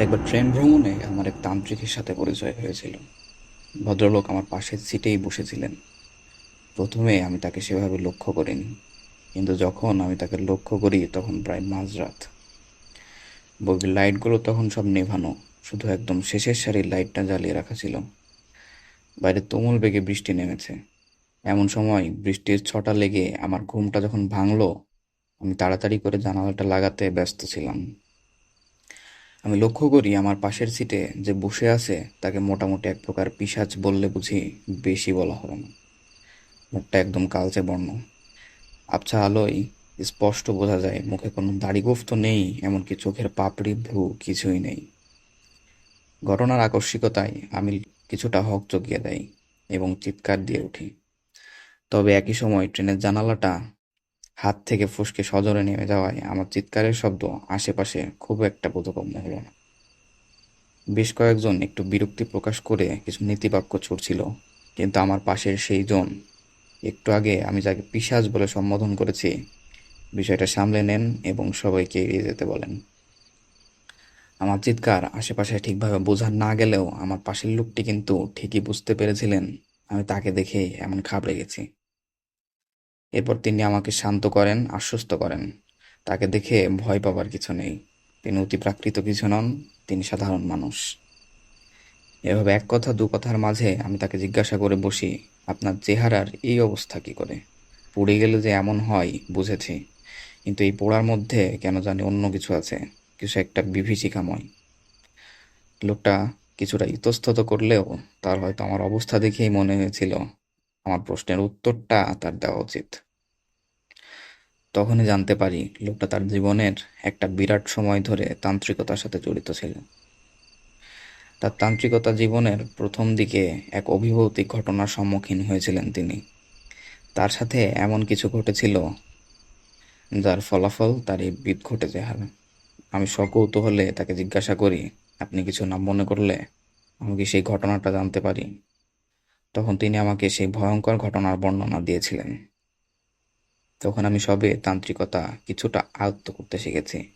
একবার ট্রেন ভ্রমণে আমার এক তান্ত্রিকের সাথে পরিচয় হয়েছিল। ভদ্রলোক আমার পাশের সিটেই বসেছিলেন। প্রথমে আমি তাকে সেভাবে লক্ষ্য করিনি, কিন্তু যখন আমি তাকে লক্ষ্য করি, তখন প্রায় মাঝরাত। বগির লাইটগুলো তখন সব নেভানো, শুধু একদম শেষের সারির লাইটটা জ্বালিয়ে রাখা ছিল। বাইরে তুমুল বেগে বৃষ্টি নেমেছে। এমন সময় বৃষ্টির ছটা লেগে আমার ঘুমটা যখন ভাঙলো, আমি তাড়াতাড়ি করে জানালাটা লাগাতে ব্যস্ত ছিলাম। আমি লক্ষ্য করি আমার পাশের সিটে যে বসে আছে, তাকে মোটামুটি এক প্রকার পিশাচ বললে বুঝি বেশি বলা হবে না। মুখটা একদম কালচে বর্ণ। আবছা আলোয় স্পষ্ট বোঝা যায়, মুখে কোনো দাড়িগোফ তো নেই, এমনকি চোখের পাপড়ি ভ্রু কিছুই নেই। ঘটনার আকস্মিকতায় আমি কিছুটা হক চকিয়ে দেয় এবং চিৎকার দিয়ে উঠি। তবে একই সময় ট্রেনের জানালাটা হাত থেকে ফসকে সজোরে নেমে যাওয়ায় আমার চিৎকারের শব্দ। আশেপাশে খুব একটা বোধগম্য হলো না। বেশ কয়েকজন একটু বিরক্তি প্রকাশ করে কিছু নীতিবাক্য ছুটছিল কিন্তু আমার পাশের সেই জন একটু আগে আমি যাকে পিশাচ বলে সম্বোধন করেছি, বিষয়টা সামলে নেন এবং সবাইকে এড়িয়ে যেতে বলেন। আমার চিৎকার আশেপাশে ঠিকভাবে বোঝা না গেলেও আমার পাশের লোকটি কিন্তু ঠিকই বুঝতে পেরেছিলেন, আমি তাকে দেখেই এমন খাবড়ে গেছি। এরপর তিনি আমাকে শান্ত করেন, আশ্বস্ত করেন। তাকে দেখে ভয় পাবার কিছু নেই। তিনি অতিপ্রাকৃত কিছু নন, তিনি সাধারণ মানুষ। এভাবে এক কথা, দু কথার মাঝে আমি তাকে জিজ্ঞাসা করে বসি, আপনার চেহারার এই অবস্থা কি করে? পুড়ে গেলে যে এমন হয়, বুঝেছি। কিন্তু এই পোড়ার মধ্যে কেন জানি অন্য কিছু আছে, কিছু একটা বিভীষিকাময়। লোকটা কিছুটা ইতস্তত করলেও তার হয়তো আমার অবস্থা দেখেই মনে হয়েছিল। আমার প্রশ্নের উত্তরটা তার দেওয়া উচিত। তখনই জানতে পারি লোকটা তার জীবনের একটা বিরাট সময় ধরে তান্ত্রিকতার সাথে জড়িত ছিল। তার তান্ত্রিকতা জীবনের প্রথম দিকে এক অভিভৌতিক ঘটনার সম্মুখীন হয়েছিলেন তিনি। তার সাথে এমন কিছু ঘটেছিল যার ফলাফল তার এই বিদ ঘটে যাবে আমি সকৌতূহলে তাকে জিজ্ঞাসা করি, আপনি কিছু না মনে করলে আমি কি সেই ঘটনাটা জানতে পারি? তখন তিনি আমাকে সেই ভয়ঙ্কর ঘটনার বর্ণনা দিয়েছিলেন। তখন আমি সবে তান্ত্রিকতা কিছুটা আয়ত্ত করতে শিখেছি।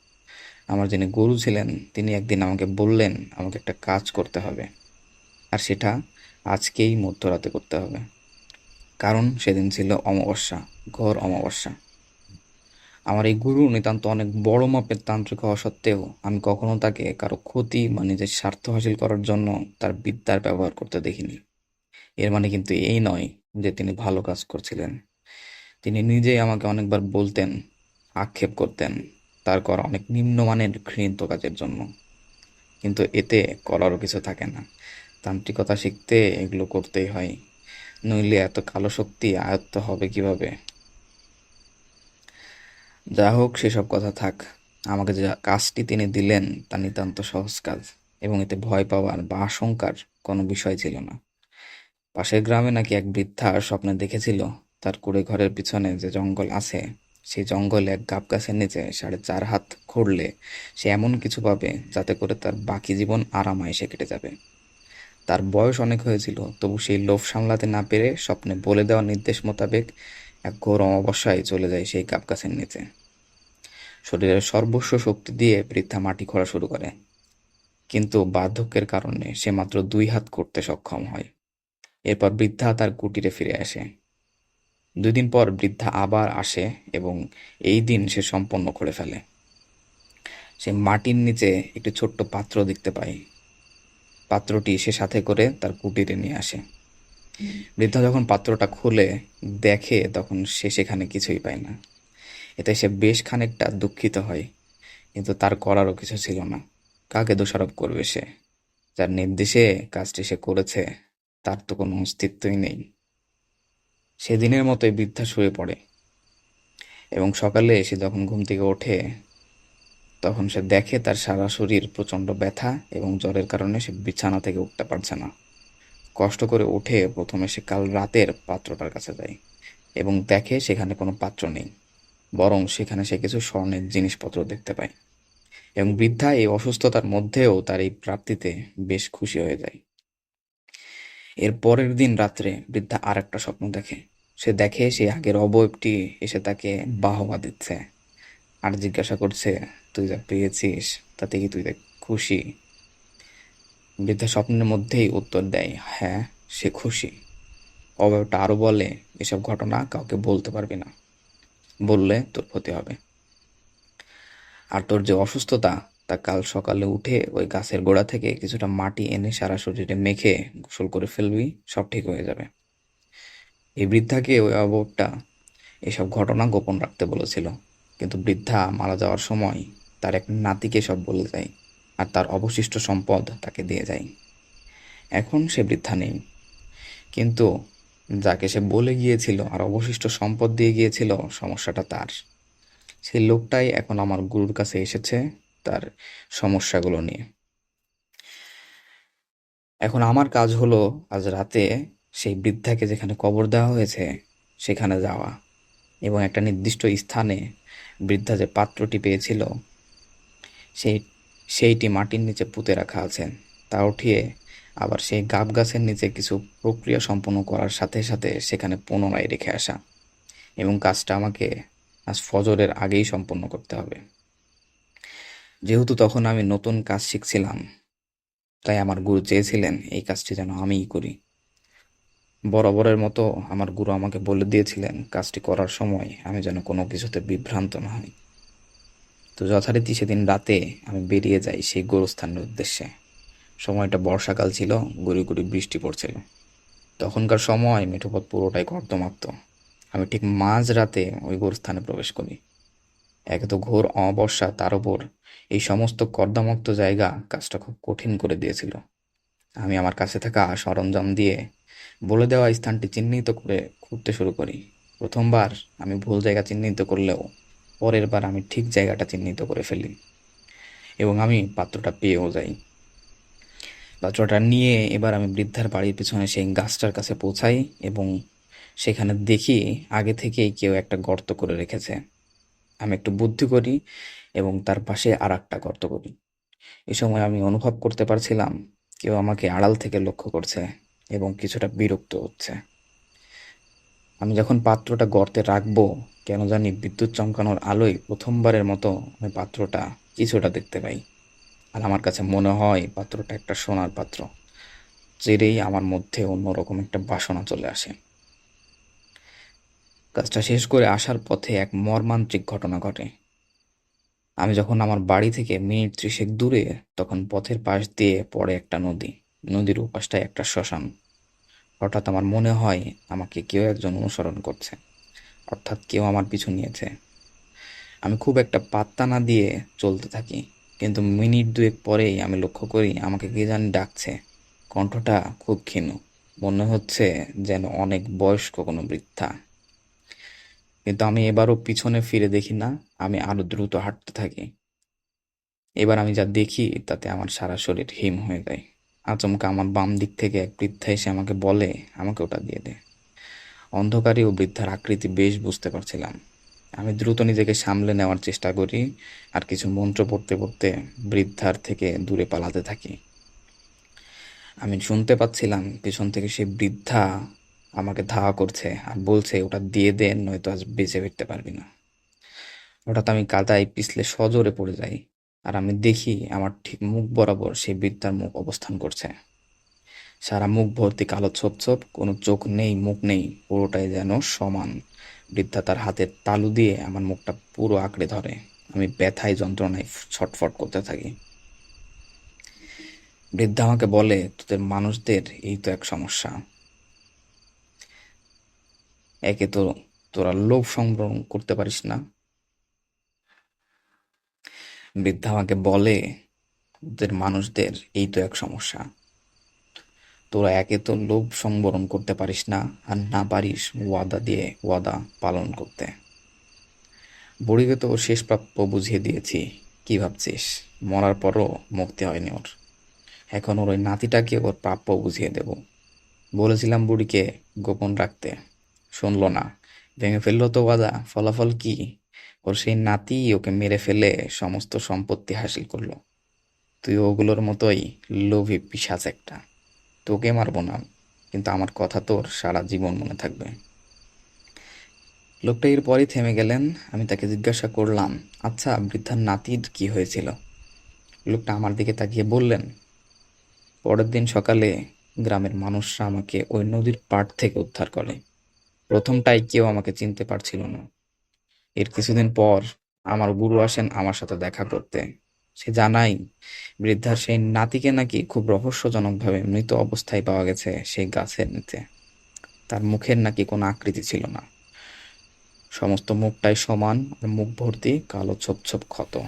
আমার যিনি গুরু ছিলেন, তিনি একদিন আমাকে বললেন, আমাকে একটা কাজ করতে হবে। আর সেটা আজকেই মধ্যরাতে করতে হবে। কারণ সেদিন ছিল অমাবস্যা, ঘোর অমাবস্যা। আমার এই গুরু নিতান্ত অনেক বড় মাপের তান্ত্রিক হওয়া সত্ত্বেও আমি কখনো তাকে কারও ক্ষতি বা নিজের স্বার্থ হাসিল করার জন্য তার বিদ্যার ব্যবহার করতে দেখিনি। এর মানে কিন্তু এই নয় যে তিনি ভালো কাজ করছিলেন। তিনি নিজেই আমাকে অনেকবার বলতেন, আক্ষেপ করতেন, তার করা অনেক নিম্নমানের ঘৃণিত কাজের জন্য। কিন্তু এতে করারও কিছু থাকে না। তান্ত্রিকতা শিখতে এগুলো করতেই হয়। নইলে এত কালো শক্তি আয়ত্ত হবে কীভাবে? যা হোক, সেসব কথা থাক। আমাকে যে কাজটি তিনি দিলেন, তা নিতান্ত সহজ কাজ এবং এতে ভয় পাওয়ার বা আশঙ্কার কোনো বিষয় ছিল না। পাশের গ্রামে নাকি এক বৃদ্ধা স্বপ্নে দেখেছিল তার কুড়ে ঘরের পিছনে যে জঙ্গল আছে। সেই জঙ্গলে এক গাব গাছের নিচে সাড়ে চার হাত খুঁড়লে সে এমন কিছু পাবে যাতে করে তার বাকি জীবন আরামায়েসে কেটে যাবে। তার বয়স অনেক হয়েছিল, তবু সেই লোভ সামলাতে না পেরে স্বপ্নে বলে দেওয়া নির্দেশ মোতাবেক এক ঘোর অমাবস্যায় চলে যায় সেই গাব গাছের নিচে। শরীরের সর্বস্ব শক্তি দিয়ে বৃদ্ধা মাটি খোঁড়া শুরু করে। কিন্তু বার্ধক্যের কারণে সে মাত্র দুই হাত করতে সক্ষম হয়। এরপর বৃদ্ধা তার কুটিরে ফিরে আসে। দুই দিন পর বৃদ্ধা আবার আসে এবং এই দিন সে সম্পন্ন করে ফেলে। সে মাটির নিচে একটি ছোট্ট পাত্র দেখতে পায়। পাত্রটি সে সাথে করে তার কুটিরে নিয়ে আসে। বৃদ্ধা যখন পাত্রটা খুলে দেখে, তখন সে সেখানে কিছুই পায় না। এতে সে বেশ খানিকটা দুঃখিত হয়, কিন্তু তার করারও কিছু ছিল না। কাকে দোষারোপ করবে সে? যার নির্দেশে কাজটি সে করেছে তার তো কোনো অস্তিত্বই নেই। সেদিনের মতোই বৃদ্ধা শুয়ে পড়ে এবং সকালে সে যখন ঘুম থেকে ওঠে, তখন সে দেখে তার সারা শরীর প্রচণ্ড ব্যথা এবং জ্বরের কারণে সে বিছানা থেকে উঠতে পারছে না। কষ্ট করে উঠে প্রথমে সে কাল রাতের পাত্রটার কাছে যায় এবং দেখে সেখানে কোনো পাত্র নেই, বরং সেখানে সে কিছু স্বর্ণের জিনিসপত্র দেখতে পায়। এবং বৃদ্ধা এই অসুস্থতার মধ্যেও তার এই প্রাপ্তিতে বেশ খুশি হয়ে যায়। এর পরের দিন রাত্রে বৃদ্ধা আর একটা স্বপ্ন দেখে। সে দেখে সেই আগের অবয়বটি এসে তাকে বাহবা দিচ্ছে আর জিজ্ঞাসা করছে, তুই যা পেয়েছিস, তাতে কি তুই দেখ, খুশি? বৃদ্ধা স্বপ্নের মধ্যেই উত্তর দেয় হ্যাঁ সে খুশি। অবয়বটা আরও বলে, এসব ঘটনা কাউকে বলতে পারবি না। বললে তোর ক্ষতি হবে। আর তোর যে অসুস্থতা তা কাল সকালে উঠে ওই গাছের গোড়া থেকে কিছুটা মাটি এনে সারা শরীরে মেখে গোসল করে ফেলবি, সব ঠিক হয়ে যাবে। এই বৃদ্ধাকে ওই অবয়বটা এসব ঘটনা গোপন রাখতে বলেছিল। কিন্তু বৃদ্ধা মারা যাওয়ার সময় তার এক নাতিকে সব বলে যায় আর তার অবশিষ্ট সম্পদ তাকে দিয়ে যায়। এখন সে বৃদ্ধা নেই। কিন্তু যাকে সে বলে গিয়েছিল আর অবশিষ্ট সম্পদ দিয়ে গিয়েছিল, সমস্যাটা তার। সেই লোকটাই এখন আমার গুরুর কাছে এসেছে। তার সমস্যাগুলো নিয়ে। এখন আমার কাজ হলো আজ রাতে সেই বৃদ্ধাকে যেখানে কবর দেওয়া হয়েছে সেখানে যাওয়া এবং একটা নির্দিষ্ট স্থানে বৃদ্ধা যে পাত্রটি পেয়েছিল, সেই, সেইটি মাটির নিচে পুঁতে রাখা আছে। তা উঠিয়ে আবার সেই গাব গাছের নিচে কিছু প্রক্রিয়া সম্পন্ন করার সাথে সাথে সেখানে পুনরায় রেখে আসা এবং কাজটা আমাকে আজ ফজরের আগেই সম্পন্ন করতে হবে। যেহেতু তখন আমি নতুন কাজ শিখছিলাম, তাই আমার গুরু চেয়েছিলেন এই কাজটি যেন আমিই করি। বরাবরের মতো আমার গুরু আমাকে বলে দিয়েছিলেন, কাজটি করার সময় আমি যেন কোনো কিছুতে বিভ্রান্ত না হই। তো যথারীতি সেদিন রাতে আমি বেরিয়ে যাই সেই গোরস্থানের উদ্দেশ্যে। সময়টা বর্ষাকাল ছিল, গুড়ি গুড়ি বৃষ্টি পড়ছিল। তখনকার সময় মেঠোপথ পুরোটাই কর্দমাক্ত। আমি ঠিক মাঝ রাতে ওই গোরস্থানে প্রবেশ করি। একে তো ঘোর অমাবস্যা তার উপর। এই সমস্ত কর্দমাক্ত জায়গা কাজটা খুব কঠিন করে দিয়েছিল। আমি আমার কাছে থাকা সরঞ্জাম দিয়ে বলে দেওয়া স্থানটি চিহ্নিত করে খুঁড়তে শুরু করি। প্রথমবার আমি ভুল জায়গা চিহ্নিত করলেও পরের বার আমি ঠিক জায়গাটা চিহ্নিত করে ফেলি এবং আমি পাত্রটা পেয়েও যাই। পাত্রটা নিয়ে এবার আমি বৃদ্ধার বাড়ির পিছনে সেই গাছটার কাছে পৌঁছাই এবং সেখানে দেখি আগে থেকেই কেউ একটা গর্ত করে রেখেছে। আমি একটু বুদ্ধি করি এবং তার পাশে আর একটা গর্ত করি। এ সময় আমি অনুভব করতে পারছিলাম, কেউ আমাকে আড়াল থেকে লক্ষ্য করছে এবং কিছুটা বিরক্ত হচ্ছে। আমি যখন পাত্রটা গর্তে রাখব, কেন জানি বিদ্যুৎ চমকানোর আলোয় প্রথমবারের মতো আমি পাত্রটা কিছুটা দেখতে পাই। আর আমার কাছে মনে হয় পাত্রটা একটা সোনার পাত্র চেরেই আমার মধ্যে অন্যরকম একটা বাসনা চলে আসে। কাজটা শেষ করে আসার পথে এক মর্মান্তিক ঘটনা ঘটে। আমি যখন আমার বাড়ি থেকে মিনিট ত্রিশেক দূরে, তখন পথের পাশ দিয়ে পড়ে একটা নদী। নদীর ওপাশটায় একটা শ্মশান। হঠাৎ আমার মনে হয় আমাকে কেউ একজন অনুসরণ করছে, অর্থাৎ কেউ আমার পিছু নিয়েছে। আমি খুব একটা পাত্তা না দিয়ে চলতে থাকি, কিন্তু মিনিট দুয়েক পরেই আমি লক্ষ্য করি আমাকে কে জানি ডাকছে। কণ্ঠটা খুব ক্ষীণ, মনে হচ্ছে যেন অনেক বয়স্ক কোনো বৃদ্ধা। কিন্তু আমি এবারও পিছনে ফিরে দেখি না, আমি আরও দ্রুত হাঁটতে থাকি। এবার আমি যা দেখি, তাতে আমার সারা শরীর হিম হয়ে যায়। আচমকা আমার বাম দিক থেকে এক বৃদ্ধা এসে আমাকে বলে, আমাকে ওটা দিয়ে দে। অন্ধকারে ও বৃদ্ধার আকৃতি বেশ বুঝতে পারছিলাম। আমি দ্রুত নিজেকে সামলে নেওয়ার চেষ্টা করি, আর কিছু মন্ত্র পড়তে পড়তে বৃদ্ধার থেকে দূরে পালাতে থাকি। আমি শুনতে পাচ্ছিলাম, পেছন থেকে সেই বৃদ্ধা আমাকে ধাওয়া করছে আর বলছে, ওটা দিয়ে দেন নয়তো আজ বেঁচে ফিরতে পারবি না। হঠাৎ আমি কাদায় পিছলে সজোরে পড়ে যাই আর আমি দেখি আমার ঠিক মুখ বরাবর সেই বৃদ্ধার মুখ অবস্থান করছে। সারা মুখ ভর্তি কালো ছোপ ছোপ, কোনো চোখ নেই, মুখ নেই, পুরোটাই যেন সমান। বৃদ্ধা তার হাতের তালু দিয়ে আমার মুখটা পুরো আঁকড়ে ধরে। আমি ব্যথায়, যন্ত্রণায় ছটফট করতে থাকি। বৃদ্ধা আমাকে বলে, তোদের মানুষদের, এই তো এক সমস্যা। একে তো তোরা লোভ সংগ্রহ করতে পারিস না। বৃদ্ধা আমাকে বলে, ওদের মানুষদের এই তো এক সমস্যা। তোরা একে তো লোভ সংবরণ করতে পারিস না আর না পারিস ওয়াদা দিয়ে ওয়াদা পালন করতে। বুড়িকে তো ওর শেষ প্রাপ্য বুঝিয়ে দিয়েছি। কি ভাবছিস? মরার পরও মুক্তি হয়নি ওর। এখন ওর ওই নাতিটাকে ওর প্রাপ্য বুঝিয়ে দেব। বলেছিলাম বুড়িকে গোপন রাখতে। শুনলো না। ভেঙে ফেলল তো ওয়াদা ফলাফল কি? ওর সেই নাতি ওকে মেরে ফেলে সমস্ত সম্পত্তি হাসিল করল। তুই ওগুলোর মতোই লোভী পিসাচ একটা। তোকে মারবো না, কিন্তু আমার কথা তোর সারা জীবন মনে থাকবে। লোকটা এরপরই থেমে গেলেন, আমি তাকে জিজ্ঞাসা করলাম আচ্ছা বৃদ্ধার নাতির কি হয়েছিল? লোকটা আমার দিকে তাকিয়ে বললেন, পরের দিন সকালে গ্রামের মানুষরা আমাকে ওই নদীর পাড় থেকে উদ্ধার করে। প্রথমটাই কেউ আমাকে চিনতে পারছিল না। এর কিছুদিন পর আমার গুরু আসেন আমার সাথে দেখা করতে। সে জানাই বৃদ্ধার সেই নাতিকে নাকি খুব রহস্যজনকভাবে মৃত অবস্থায় পাওয়া গেছে সেই গাছের নিচে। তার মুখের নাকি কোনো আকৃতি ছিল না। সমস্ত মুখটাই সমান আর মুখ ভর্তি কালো ছোপ ছোপ ক্ষত।